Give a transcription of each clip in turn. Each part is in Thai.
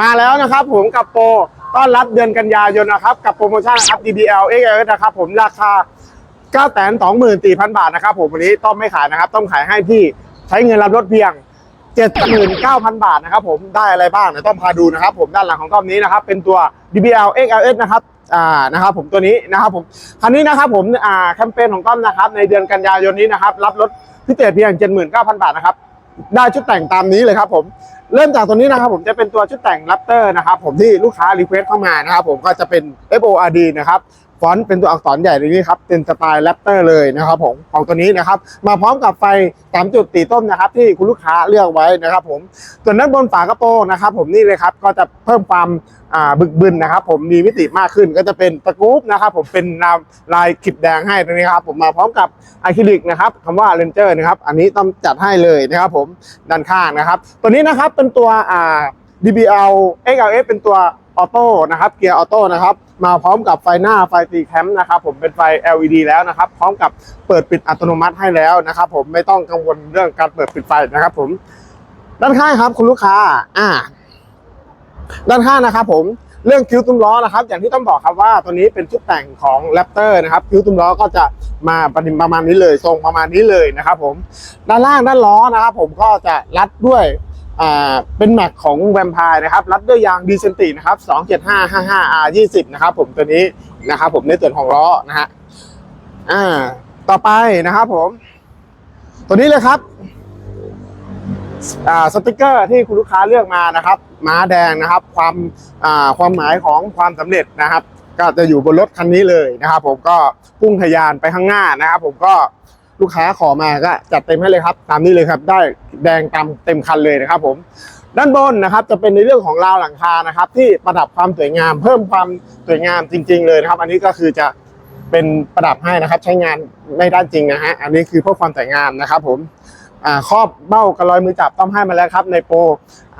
มาแล้วนะครับผมกับโปรต้อนรับเดือนกันยายนนะครับ กับโปรโมชั่นนะครับ DBL XL นะครับผมราคา9แสน2 4 0 0บาทนะครับผมวันนี้ต้อมไม่ขายนะครับ ต้องขายให้ที่ใช้เงินรับรถเพียง 79,000 บาทนะครับผมได้อะไรบ้างเดี๋ยวต้องพาดูนะครับ ผมด้านหลังของต้อมนี้นะครับ เป็นตัว DBL XLS นะครับอ่านะครับผมตัวนี้นะครับผมคันนี้นะครับผมอ่าแคมเปญของต้อมนะครับ ในเดือนกันยายนนี้นะครับรับรถพิเศษเพียง 79,000 บาทนะครับ ได้ชุดแต่งตามนี้เลยครับผมเริ่มจากตัวนี้นะครับผมจะเป็นตัวชุดแต่งลัปเตอร์นะครับผมที่ลูกค้ารีเควสเข้ามานะครับผมก็จะเป็น FORD นะครับ ฟอนต์เป็นตัวอักษรใหญ่เลยนี่ครับ เป็นสไตล์ Raptor เลยนะครับผมของตัวนี้นะครับ มาพร้อมกับไฟ3จุดตีต้มนะครับ ที่คุณลูกค้าเลือกไว้นะครับ ผมส่วนด้านบนฝากระโปรงนะครับ ผมนี่เลยครับก็จะเพิ่มความบึกบึนนะครับ ผมมีมิติมากขึ้นก็จะเป็นตะกรุบนะครับ ผมเป็นลายลายขีดแดงให้ตรงนี้ครับ ผมมาพร้อมกับอะคริลิกนะครับคำว่าเรนเจอร์นะครับ อันนี้ต้องจัดให้เลยนะครับ ผมด้านข้างนะครับ ตัวนี้นะครับเป็นตัว DBL XLS เป็นตัวออโต้นะครับเกียร์ออโต้นะครับ มาพร้อมกับไฟหน้าไฟตีแคมป์นะครับผมเป็นไฟ LED แล้วนะครับ พร้อมกับเปิดปิดอัตโนมัติให้แล้วนะครับ ผมไม่ต้องกังวลเรื่องการเปิดปิดไฟนะครับ ผม ด้านข้างครับคุณลูกค้า อ่า ด้านข้างนะครับผมเรื่องคิ้วตุ้มล้อนะครับ อย่างที่ต้องบอกครับว่าตัวนี้เป็นชุดแต่งของแรปเตอร์นะครับคิ้วตุ้มล้อก็จะมาประมาณนี้เลย ทรงประมาณนี้เลยนะครับ ผม ด้านล่างด้านล้อนะครับ ผมก็จะรัดด้วย เป็นแม็กของแวมไพร์นะครับรัดด้วยยางดีเซนตินะครับ 27555 R 20 นะครับผมตัวนี้นะครับผมในส่วนของล้อนะฮะอ่า ต่อไปนะครับผม ตัวนี้เลยครับอ่าสติกเกอร์ที่คุณลูกค้าเลือกมานะครับ ม้าแดงนะครับ ความอ่าความหมายของความสำเร็จนะครับ ก็จะอยู่บนรถคันนี้เลยนะครับ ผมก็พุ่งทะยานไปข้างหน้านะครับ ผมก็ ลูกค้าขอมาก็จัดเต็มให้เลยครับ ตามนี้เลยครับ ได้แดงตามเต็มคันเลยนะครับ ผม ด้านบนนะครับ จะเป็นในเรื่องของราวหลังคานะครับ ที่ประดับความสวยงาม เพิ่มความสวยงามจริง ๆ เลยนะครับ อันนี้ก็คือจะเป็นประดับให้นะครับ ใช้งานไม่ได้จริงนะฮะอันนี้คือเพื่อความสวยงามนะครับ ผม ครอบเบ้ากระลอยมือจับต้องให้มาแล้วครับในโปร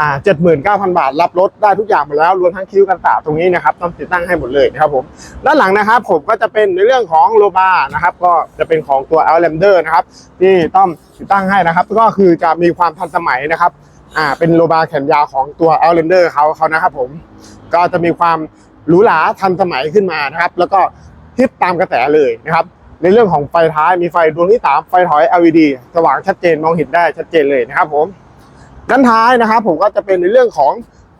อ่าเจ็ดหมื่นเก้าพันบาท รับรถได้ทุกอย่างหมดแล้วรวมทั้งคิ้วกันตาตรงนี้นะครับต้องติดตั้งให้หมดเลยนะครับผมด้านหลังนะครับผมก็จะเป็นในเรื่องของโลบานะครับก็จะเป็นของตัว o u t l a n d e r นะครับที่ต้องติดตั้งให้นะครับ ก็คือจะมีความทันสมัยนะครับอ่าเป็นโลบาแขนยาวของตัว o u t l a n d e r เขาเขานะครับผมก็จะมีความหรูหราทันสมัยขึ้นมานะครับ แล้วก็ฮิตตามกระแสเลยนะครับ ในเรื่องของไฟท้ายมีไฟดวงที่ 3 ไฟถอย LED สว่างชัดเจนมองเห็นได้ชัดเจนเลยนะครับผมด้านท้ายนะครับ ผมก็จะเป็นในเรื่องของ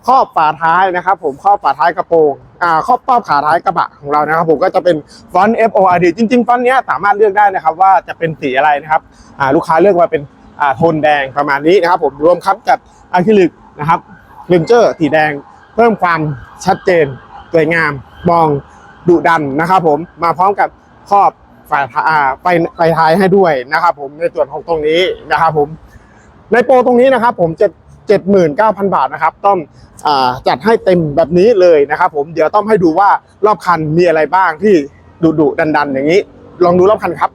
ครอบฝาท้ายนะครับ ผมครอบฝาท้ายกระโปรงอ่าครอบครอบขาท้ายกระบะของเรานะครับ ผมก็จะเป็นฟอนต์ FORD จริง ๆ ฟอนต์เนี้ยสามารถเลือกได้นะครับ ว่าจะเป็นสีอะไรนะครับอ่าลูกค้าเลือกมาเป็นอ่าโทนแดงประมาณนี้นะครับ ผมรวมครับกับอะคริลิกนะครับเลนเจอร์สีแดง เพิ่มความชัดเจนสวยงามมองดุดันนะครับ ผมมาพร้อมกับครอบ ฝ่ายอ่าไฟไฟท้ายให้ด้วยนะครับ ผมในส่วนของตรงนี้นะครับ ผม ในโปรตรงนี้นะครับ ผมจะเจ็ดหมื่นเก้าพันบาทนะครับ ต้องอจัดให้เต็มแบบนี้เลยนะครับ ผมเดี๋ยวต้องให้ดูว่ารอบคันมีอะไรบ้างที่ดุดุดันดันๆอย่างนี้ ลองดูรอบคันครับ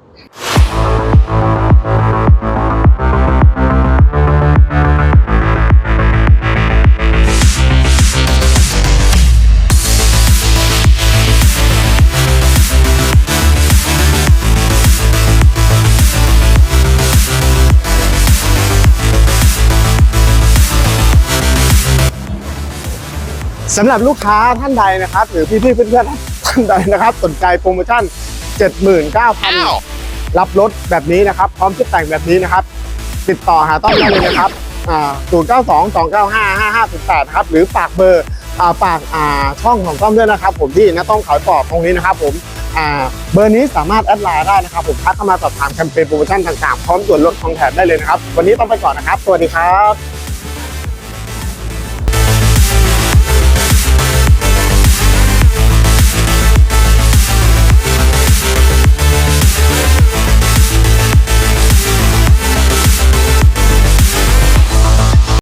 สำหรับลูกค้าท่านใดนะครับ หรือพี่ๆเพื่อนๆท่านใดนะครับ สนใจโปรโมชั่น 79,000 รับรถแบบนี้นะครับ พร้อมชุดแต่งแบบนี้นะครับ ติดต่อหาต้อมได้เลยนะครับอ่า092 295 5508นะครับหรือฝากเบอร์อ่าฝากอ่าช่องของต้อมด้วยนะครับ ผมที่นะต้องขายปอบตรงนี้นะครับ ผมอ่าเบอร์นี้สามารถแอดไลน์ได้นะครับ ผมทักเข้ามาสอบถามแคมเปญโปรโมชั่นต่างๆ พร้อมส่วนลดของแถมได้เลยนะครับ วันนี้ต้องไปก่อนนะครับ สวัสดีครับ